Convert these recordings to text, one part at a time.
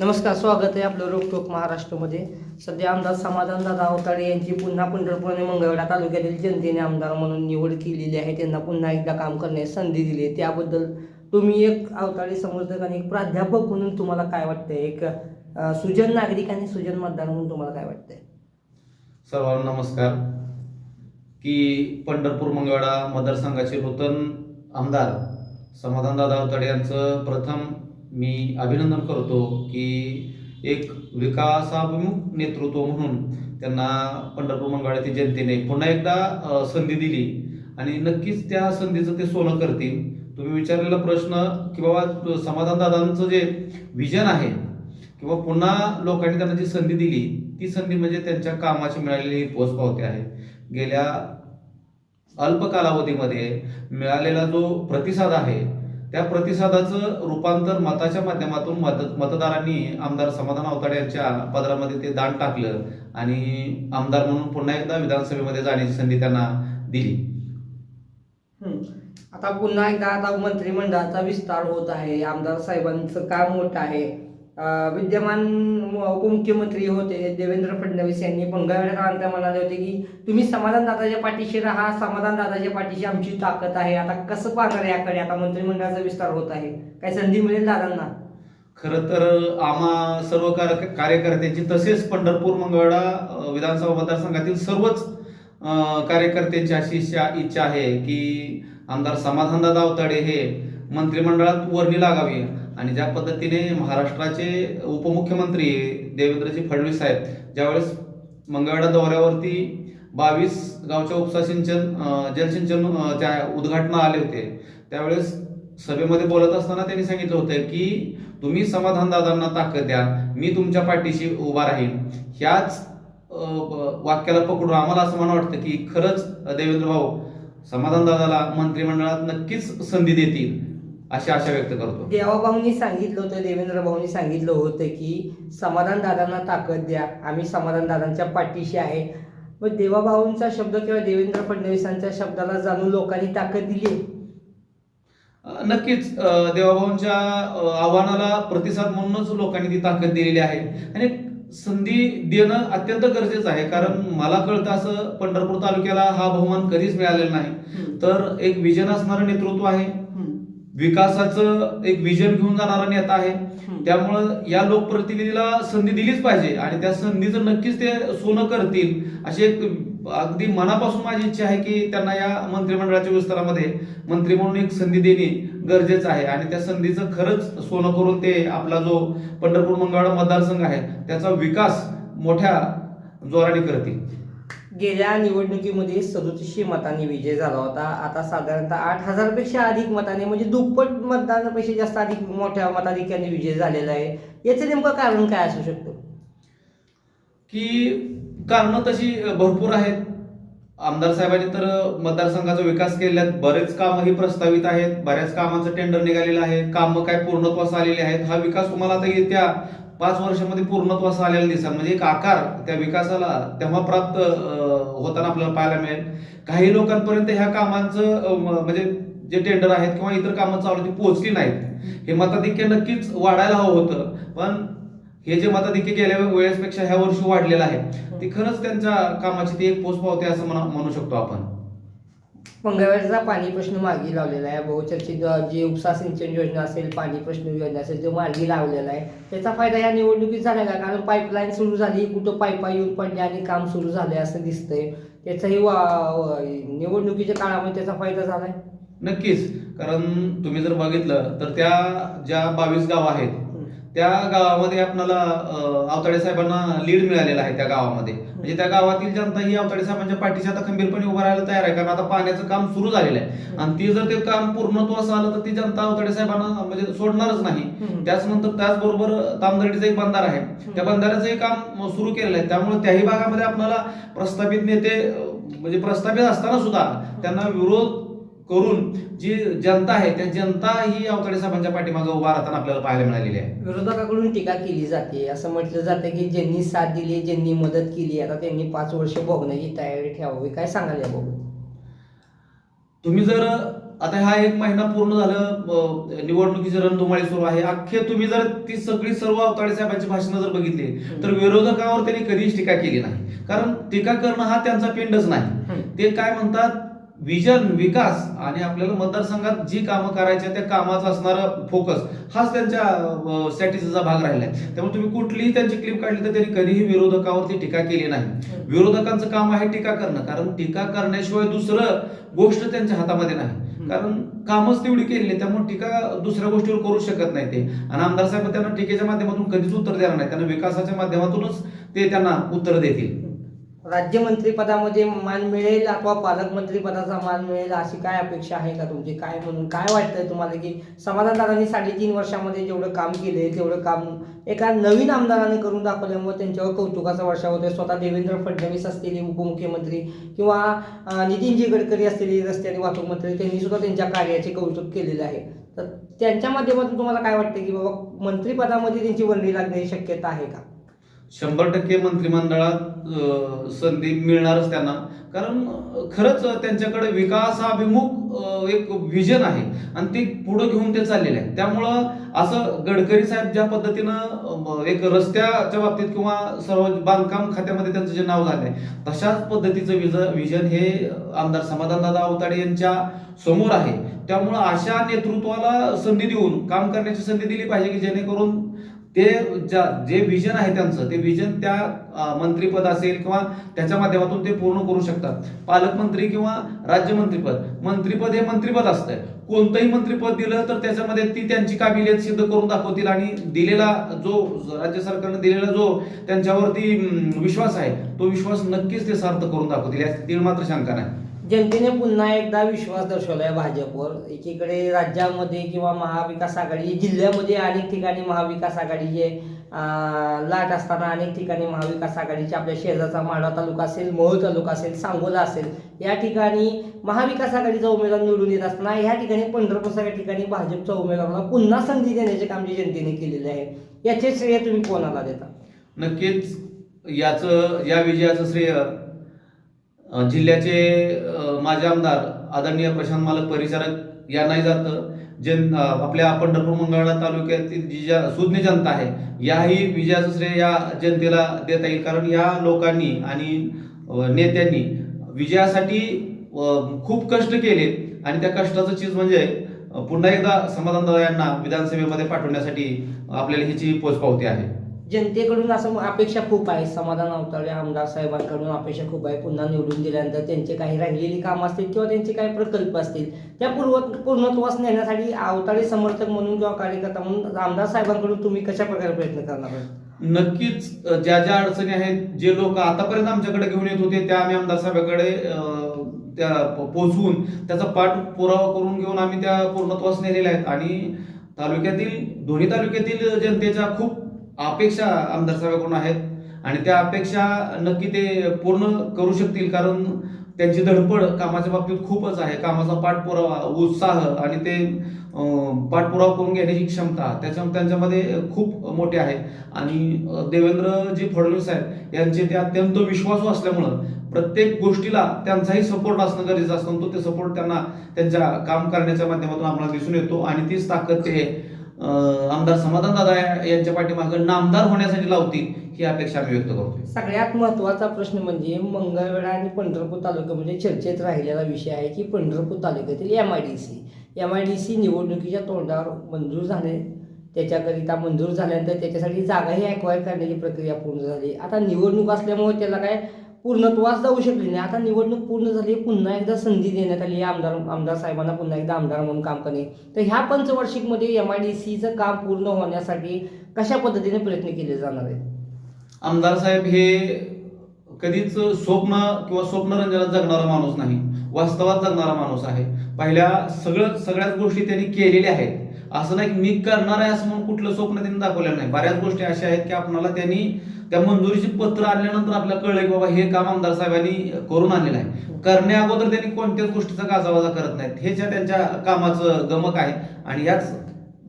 नमस्कार स्वागत आहे आपलं रोकटोक महाराष्ट्रामध्ये. सध्या आमदार समाधान दादा अवताडे यांची पुन्हा पंढरपूर आणि मंगळवेढा तालुक्यातील जनतेने आमदार म्हणून निवड केलेली आहे. त्यांना पुन्हा एकदा काम करण्याची संधी दिली त्याबद्दल तुम्ही एक अवताडे समर्थक आणि एक प्राध्यापक म्हणून तुम्हाला काय वाटतंय? एक सुजन नागरिक आणि सुजन मतदार म्हणून तुम्हाला काय वाटतंय? सर्वांना नमस्कार. की पंढरपूर मंगळवेढा मतदारसंघाचे नूतन आमदार समाधानदादा अवताडे यांचं प्रथम मी अभिनंदन करतो की एक विकासाभिमुख नेतृत्व म्हणून त्यांना पंढरपूर मंगळातील जनतेने पुन्हा एकदा संधी दिली. आणि नक्कीच त्या संधीचं ते सोनं करतील. तुम्ही विचारलेला प्रश्न की बाबा समाधानदादांचं जे विजन आहे किंवा पुन्हा लोकांनी त्यांना जी संधी दिली ती संधी म्हणजे त्यांच्या कामाची मिळालेली पोचपावती आहे. गेल्या अल्प कालावधीमध्ये मिळालेला जो प्रतिसाद आहे त्या प्रतिसादाचं रूपांतर मताच्या माध्यमातून मत मतदारांनी आमदार समाधान अवताडे यांच्या पदरामध्ये ते दान टाकलं आणि आमदार म्हणून पुन्हा एकदा विधानसभेमध्ये जाण्याची संधी त्यांना दिली. हम्म. आता पुन्हा एकदा आता मंत्रिमंडळाचा विस्तार होत आहे. आमदार साहेबांचं काम मोठं आहे. विद्यमान उपमुख्यमंत्री होते देवेंद्र फडणवीस यांनी. पंगाळ्यात म्हणाले होते की तुम्ही समाधान दादाच्या पाठीशी राहा. समाधान दादाच्या पाठीशी आमची ताकद आहे. आता कसं पाहणार याकडे? आता मंत्रिमंडळाचा विस्तार होत आहे. काय संधी मिळेल दादांना? खरं तर आम्हा सर्व कार- कार्यकर्त्यांची तसेच पंढरपूर मंगळवेढा विधानसभा मतदारसंघातील सर्वच कार्यकर्त्यांची अशी इच्छा इच्छा आहे की आमदार समाधानदादा अवताडे हे मंत्रिमंडळात वर्णी लागावी. आणि ज्या पद्धतीने महाराष्ट्राचे उपमुख्यमंत्री देवेंद्रजी फडणवीस साहेब ज्यावेळेस मंगळवेढा दौऱ्यावरती बावीस गावच्या उपसा सिंचन जलसिंचन त्या उद्घाटना आले होते त्यावेळेस सभेमध्ये बोलत असताना त्यांनी सांगितलं होतं की तुम्ही समाधान दादांना ताकद द्या मी तुमच्या पाठीशी उभा राहीन. ह्याच वाक्याला पकडून आम्हाला असं मला वाटतं की खरंच देवेंद्र भाऊ समाधान दादाला मंत्रिमंडळात नक्कीच संधी देतील. अशी आशा व्यक्त करतो. देवाभाऊंनी सांगितलं होतं देवेंद्र भाऊंनी सांगितलं होतं की समाधान दादांना ताकद द्या. आम्ही समाधान दादांच्या पाठीशी आहे. मग देवाभाऊंचा शब्द किंवा देवेंद्र फडणवीसांच्या शब्दाला जाणून लोकांनी ताकद दिली नक्कीच. देवाभाऊंच्या आव्हानाला प्रतिसाद म्हणूनच लोकांनी ती ताकद दिलेली आहे. आणि संधी देणं अत्यंत गरजेचं आहे. कारण मला कळतं असं पंढरपूर तालुक्याला हा बहुमान कधीच मिळालेला नाही. तर एक विजन असणारं नेतृत्व आहे. विकासाचं एक विजन घेऊन जाणारा नेता आहे. त्यामुळं या लोकप्रतिनिधीला संधी दिलीच पाहिजे आणि त्या संधीचं नक्कीच ते सोनं करतील अशी एक अगदी मनापासून माझी इच्छा आहे की त्यांना या मंत्रिमंडळाच्या विस्तारामध्ये मंत्री म्हणून एक संधी देणे गरजेचं आहे. आणि त्या संधीचं खरंच सोनं करून ते आपला जो पंढरपूर मंगळवाडा मतदारसंघ आहे त्याचा विकास मोठ्या जोराने करतील. गेल्या निवडणुकीमध्ये सदोतीसशे मतांनी विजय झाला होता. आता साधारणतः आठ हजारपेक्षा अधिक मताने म्हणजे दुप्पट मतदानापेक्षा जास्त अधिक मोठ्या मताधिक्याने विजय झालेला आहे. याचं नेमकं कारण काय असू शकतं? की कारणं तशी भरपूर आहेत. आमदार साहेबांनी तर मतदारसंघाचा विकास केल्यात. बरेच कामही प्रस्तावित आहेत. बऱ्याच कामाचं टेंडर निघालेलं आहे. कामं काय पूर्णत्वास आलेले आहेत. हा विकास तुम्हाला आता येत्या पाच वर्षामध्ये पूर्णत्वास आलेला दिसा म्हणजे एक आकार त्या विकासाला तेव्हा प्राप्त होताना आपल्याला पाहायला मिळेल. काही लोकांपर्यंत ह्या कामांचं म्हणजे जे टेंडर आहेत किंवा इतर कामं चालू ती पोहोचली नाहीत. हे मताधिक्य नक्कीच वाढायला हवं होतं. पण हे जे मताधिक्य गेल्या वेळेसपेक्षा ह्या वर्षी वाढलेलं आहे ती खरंच त्यांच्या कामाची ती एक पोच पावते असं म्हणू शकतो आपण. मंगळवारचा पाणी प्रश्न मार्गी लावलेला आहे. बहुचर्चित जे उपसा सिंचन योजना असेल पाणी प्रश्न योजना असेल जो मार्गी लावलेला आहे. त्याचा फायदा या निवडणुकीत झाला का? कारण पाईपलाईन सुरू झाली कुठं पाईपा येऊन पडल्या आणि काम सुरू झाले असं दिसतंय. त्याचाही वा- निवडणुकीच्या काळामध्ये त्याचा फायदा झाला आहे नक्कीच. कारण तुम्ही जर बघितलं तर त्या ज्या बावीस गाव आहेत त्या गावामध्ये आपल्याला अवताडे साहेबांना लीड मिळालेला आहे त्या गावामध्ये. म्हणजे त्या गावातील जनता ही अवताडे साहेबांच्या पाठीशी आता खंबीरपणे उभा राहायला तयार आहे. कारण आता पाण्याचं काम सुरू झालेलं आहे. आणि ती जर ते काम पूर्णत्वास आलं तर ती जनता अवताडे साहेबांना म्हणजे सोडणारच नाही. हम्म. त्याचनंतर त्याचबरोबर तामदर्डीचं एक बंधार आहे. त्या बंधाऱ्याचंही काम सुरू केलेलं आहे. त्यामुळे त्याही भागामध्ये आपल्याला प्रस्थापित नेते म्हणजे प्रस्थापित असताना सुद्धा त्यांना विरोध करून जी जनता आहे त्या जनता ही अवताडे साहेबांच्या पाठीमागे उभा राहताना आपल्याला पाहायला मिळालेली आहे. विरोधकाकडून टीका केली जाते. असं म्हटलं जातं की ज्यांनी साथ दिली ज्यांनी मदत केली आता त्यांनी पाच वर्ष भोगण्याची तयारी ठेवावी. काय सांगाल याबाबत तुम्ही जर आता हा एक महिना पूर्ण झालं निवडणुकीची रणधुमाळी सुरू आहे. अख्खे तुम्ही जर ती सगळी सर्व अवताडे साहेबांची भाषणं जर बघितली तर विरोधकावर त्यांनी कधीच टीका केली नाही. कारण टीका करणं हा त्यांचा पिंडच नाही. ते काय म्हणतात विजन विकास आणि आपल्याला मतदारसंघात जी कामं करायची त्या कामाचा असणारा फोकस हाच त्यांच्या स्ट्रॅटेजीचा भाग राहिला आहे त्यामुळे तुम्ही कुठलीही त्यांची क्लिप काढली तर त्यांनी कधीही विरोधकावरती टीका केली नाही. विरोधकांचं काम आहे टीका करणं. कारण टीका करण्याशिवाय दुसरं गोष्ट त्यांच्या हातामध्ये नाही. कारण कामच तेवढी केलेली आहे त्यामुळे टीका दुसऱ्या गोष्टीवर करू शकत नाही ते. आणि आमदार साहेब त्यांना टीकेच्या माध्यमातून कधीच उत्तर देणार नाही. त्यांना विकासाच्या माध्यमातूनच ते त्यांना उत्तर देतील. राज्यमंत्री पदामध्ये मान मिळेल अथवा पालकमंत्री पदाचा मान मिळेल अशी काय अपेक्षा आहे का तुमची? काय म्हणून काय वाटतंय तुम्हाला की समाधानदारांनी साडेतीन वर्षामध्ये जेवढं काम केले तेवढं काम एका नवीन आमदाराने करून दाखवल्यामुळे त्यांच्यावर कौतुकाचा वर्षा होतोय. स्वतः देवेंद्र फडणवीस असलेले उपमुख्यमंत्री किंवा नितीनजी गडकरी असलेले रस्ते आणि वाहतूक मंत्री त्यांनी सुद्धा त्यांच्या कार्याचे कौतुक केलेले आहे. तर त्यांच्या माध्यमातून तुम्हाला काय वाटतं की बाबा मंत्रिपदामध्ये त्यांची वर्णी लागण्याची शक्यता आहे का? शंभर टक्के मंत्रिमंडळात संधी मिळणारच त्यांना. कारण खरंच त्यांच्याकडे विकासाभिमुख एक विजन आहे. आणि ते पुढे घेऊन ते चाललेले आहे त्यामुळं असं गडकरी साहेब ज्या पद्धतीनं एक रस्त्याच्या बाबतीत किंवा सर्व बांधकाम खात्यामध्ये त्यांचं जे नाव झालंय तशाच पद्धतीचं विज विजन हे आमदार समाधानदादा अवताडे यांच्या समोर आहे. त्यामुळं अशा नेतृत्वाला संधी देऊन काम करण्याची संधी दिली पाहिजे की जेणेकरून ते ज्या जे विजन आहे त्यांचं ते विजन त्या मंत्रीपद असेल किंवा त्याच्या माध्यमातून ते पूर्ण करू शकतात. पालकमंत्री किंवा राज्यमंत्रीपद मंत्रीपद हे मंत्रीपद असतंय. कोणतंही मंत्रीपद दिलं तर त्याच्यामध्ये ती त्यांची काबिलियत सिद्ध करून दाखवतील आणि दिलेला जो राज्य सरकारने दिलेला जो त्यांच्यावरती विश्वास आहे तो विश्वास नक्कीच ते सार्थ करून दाखवतील. यात तीळ मात्र शंका नाही. जनतेने पुन्हा एकदा विश्वास दर्शवलाय भाजपवर. एकीकडे राज्यामध्ये किंवा महाविकास आघाडी जिल्ह्यामध्ये अनेक ठिकाणी महाविकास आघाडीचे जे लाट असताना अनेक ठिकाणी महाविकास आघाडीचे आपल्या शेजारचा माढा तालुका असेल मोहोळ तालुका असेल सांगोला असेल या ठिकाणी महाविकास आघाडीचा उमेदवार निवडून येत असताना या ठिकाणी पंढरपूरसारख्या ठिकाणी भाजपच्या उमेदवाराला पुन्हा संधी देण्याचे काम जे जनतेने केलेले आहे. याचे श्रेय तुम्ही कोणाला देता? नक्कीच याचं या विजयाचं श्रेय जिल्ह्याचे माझे माजी आमदार आदरणीय प्रशांत मालक परिचारक यांनाही जातं. जन आपल्या पंढरपूर मंगळवेढा तालुक्यातील जी ज्या सुज्ञ जनता आहे याही विजयाचं श्रेय या जनतेला देता येईल. कारण या लोकांनी आणि नेत्यांनी विजयासाठी खूप कष्ट केले. आणि त्या कष्टाचं चीज म्हणजे पुन्हा एकदा समाधान यांना विधानसभेमध्ये पाठवण्यासाठी आपल्याला ह्याची पोचपावती आहे. जनतेकडून असं अपेक्षा खूप आहे. समाधान अवताळे आमदार साहेबांकडून अपेक्षा खूप आहे. पुन्हा निवडून दिल्यानंतर त्यांचे काही राहिलेली कामं असतील किंवा त्यांचे काही प्रकल्प असतील त्या पूर्व पूर्णत्वास नेण्यासाठी अवताळे समर्थक म्हणून किंवा कार्यकर्ता म्हणून आमदार साहेबांकडून तुम्ही कशा प्रकारे प्रयत्न करणार आहात? नक्कीच ज्या ज्या अडचणी आहेत जे लोक आतापर्यंत आमच्याकडे घेऊन येत होते त्या आम्ही आमदार साहेबांकडे त्या पोचवून त्याचा त्याचा पाठपुरावा करून घेऊन आम्ही त्या पूर्णत्वास नेलेल्या आहेत. आणि तालुक्यातील दोन्ही तालुक्यातील जनतेच्या खूप अपेक्षा आमदार साहेबांकडून आहेत. आणि त्या अपेक्षा नक्की ते पूर्ण करू शकतील कारण त्यांची धडपड कामाच्या बाबतीत खूपच आहे. कामाचा पाठपुरावा उत्साह आणि ते पाठपुरावा करून घेण्याची क्षमता त्याच्या त्यांच्यामध्ये खूप मोठी आहे. आणि देवेंद्रजी फडणवीस साहेब यांचे ते अत्यंत विश्वासू असल्यामुळं प्रत्येक गोष्टीला त्यांचाही सपोर्ट असणं गरजेचं असतं. तो ते सपोर्ट त्यांना त्यांच्या काम करण्याच्या माध्यमातून आम्हाला दिसून येतो. आणि तीच ताकद ते आमदार समाधान दादा यांच्या पाठीमागं नामदार होण्यासाठी लावतील ही अपेक्षा आम्ही व्यक्त करतो सगळ्यात महत्त्वाचा प्रश्न म्हणजे मंगळवेढा आणि पंढरपूर तालुका म्हणजे चर्चेत राहिलेला विषय आहे की पंढरपूर तालुक्यातील M I D C M I D C निवडणुकीच्या तोंडावर मंजूर झाले. त्याच्याकरिता मंजूर झाल्यानंतर त्याच्यासाठी जागाही ॲक्वायर करण्याची प्रक्रिया पूर्ण झाली. आता निवडणूक असल्यामुळे त्याला काय पूर्णत्वास जाऊ शकली नाही. आता निवडणूक पूर्ण झाली पुन्हा एकदा संधी देण्यात आली. आहे आमदार आमदार साहेबांना पुन्हा एकदा आमदार म्हणून काम करणे. तर ह्या पंचवार्षिकमध्ये एम आय डी सीचं काम पूर्ण होण्यासाठी कशा पद्धतीने प्रयत्न केले जाणार आहेत? आमदार साहेब हे कधीच स्वप्न किंवा स्वप्नरंजनात जगणारा माणूस नाही. वास्तवात जगणारा माणूस आहे. पहिल्या सगळं सगळ्याच गोष्टी त्यांनी केलेल्या आहेत. असं नाही की मी करणार आहे असं म्हणून कुठलं स्वप्न त्यांनी दाखवलेलं नाही. बऱ्याच गोष्टी अशा आहेत की आपणाला त्यांनी त्या मंजुरीची पत्र आणल्यानंतर आपल्याला कळलं की बाबा हे काम आमदार साहेबांनी करून आणलेलं आहे. करण्या अगोदर त्यांनी कोणत्याच गोष्टीचा गाजावाजा करत नाहीत. हे ज्या त्यांच्या कामाचं गमक आहे. आणि याच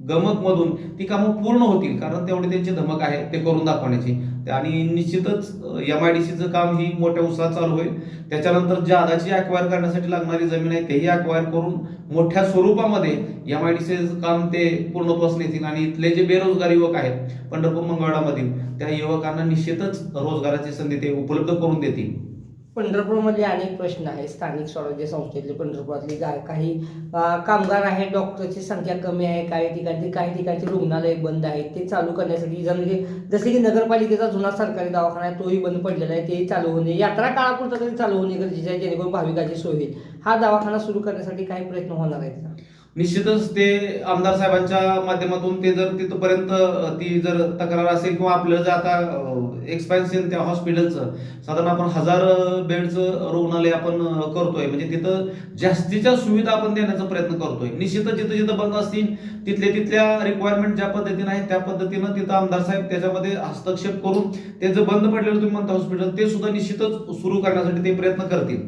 गमक मधून ती कामं पूर्ण होतील कारण तेवढी त्यांची धमक आहे ते करून दाखवण्याची. आणि निश्चितच एम आय डी सीचं काम ही मोठ्या उत्साहात चालू होईल. त्याच्यानंतर जादाची अक्वायर करण्यासाठी लागणारी जमीन आहे तेही अक्वायर करून मोठ्या स्वरूपामध्ये एम आय डी सीचं काम ते पूर्णत्वास नेतील. आणि इथले जे बेरोजगार युवक आहेत पंढरपूर मंगळवाडामधील त्या युवकांना निश्चितच रोजगाराची संधी ते उपलब्ध करून देतील. पंढरपूरमध्ये अनेक प्रश्न आहेत. स्थानिक स्वराज्य संस्थेतले पंढरपुरातली गा- काही कामगार आहेत. डॉक्टरची संख्या कमी आहे. काही ठिकाणी काही ठिकाणचे रुग्णालय बंद आहेत. ते चालू करण्यासाठी जर म्हणजे जसे की नगरपालिकेचा जुना सरकारी दवाखाना आहे तोही बंद पडलेला आहे. तेही चालू होणे यात्रा काळापुरता तरी चालू होणे गरजेचे आहे जेणेकरून भाविकांची सोय होईल. हा दवाखाना सुरू करण्यासाठी काही प्रयत्न होणार आहेत का? निश्चितच ते आमदार साहेबांच्या माध्यमातून ते जर तिथपर्यंत ती जर तक्रार असेल किंवा आपलं जर आता एक्सपॅन्शन त्या हॉस्पिटलचं साधारण आपण हजार बेडचं रुग्णालय आपण करतोय. म्हणजे तिथं जास्तीच्या सुविधा आपण देण्याचा प्रयत्न करतोय. निश्चितच जिथं जिथं बंद असतील तिथल्या तिथल्या रिक्वायरमेंट ज्या पद्धतीने आहेत त्या पद्धतीनं तिथं आमदार साहेब त्याच्यामध्ये हस्तक्षेप करून ते जे बंद पडलेलं तुम्ही म्हणता हॉस्पिटल ते सुद्धा निश्चितच सुरू करण्यासाठी ते प्रयत्न करतील.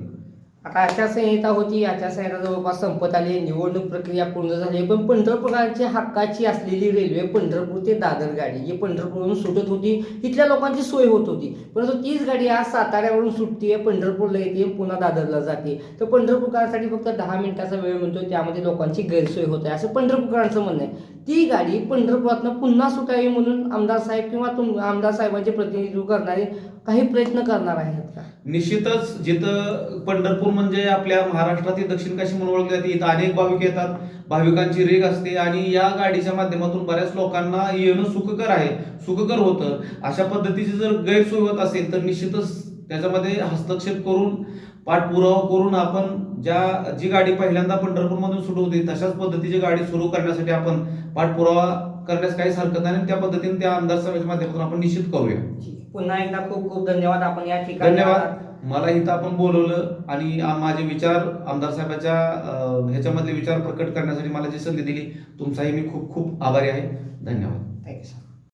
आता आचारसंहिता होती आचारसंहिता जवळपास संपत आली निवडणूक प्रक्रिया पूर्ण झाली. पण पंढरपुराची हक्काची असलेली रेल्वे पंढरपूर ते दादर गाडी जी पंढरपूरवरून सुटत होती इथल्या लोकांची सोय होत होती. परंतु तीच गाडी आज साताऱ्यावरून सुटते पंढरपूरला येते पुन्हा दादरला जाते. तर पंढरपूरकरांसाठी फक्त दहा मिनिटाचा वेळ मिळतो त्यामध्ये लोकांची गैरसोय होत आहे. असं पंढरपूरकरांचं म्हणणं आहे. ती गाडी पंढरपुरातनं पुन्हा सुटावी म्हणून आमदार साहेब किंवा तुम आमदार साहेबांचे प्रतिनिधित्व करणारे काही प्रयत्न करणार आहेत का? निश्चितच जिथं पंढरपूर म्हणजे आपल्या महाराष्ट्रातील दक्षिण काशी म्हणून ओळखली जाते इथं अनेक भाविक येतात. भाविकांची रेग असते आणि या गाडीच्या माध्यमातून बऱ्याच लोकांना येणं सुखकर आहे सुखकर होतं. अशा पद्धतीची जर गैरसोय होत असेल तर निश्चितच त्याच्यामध्ये हस्तक्षेप करून पाठपुरावा करून आपण ज्या जी गाडी पहिल्यांदा पंढरपूरमधून सुरू होती तशाच पद्धतीची गाडी सुरू करण्यासाठी आपण पाठपुरावा करण्यास काहीच हरकत नाही आणि त्या पद्धतीने त्या आमदार सभेच्या माध्यमातून आपण निश्चित करूया. पुन्हा एकदा खूप खूप धन्यवाद. आपण या ठिकाणी धन्यवाद. मला इथं आपण बोलवलं आणि माझे विचार आमदार साहेबाच्या ह्याच्यामधले विचार प्रकट करण्यासाठी मला जी संधी दिली तुमचाही मी खूप खूप आभारी आहे. धन्यवाद. Thank you sir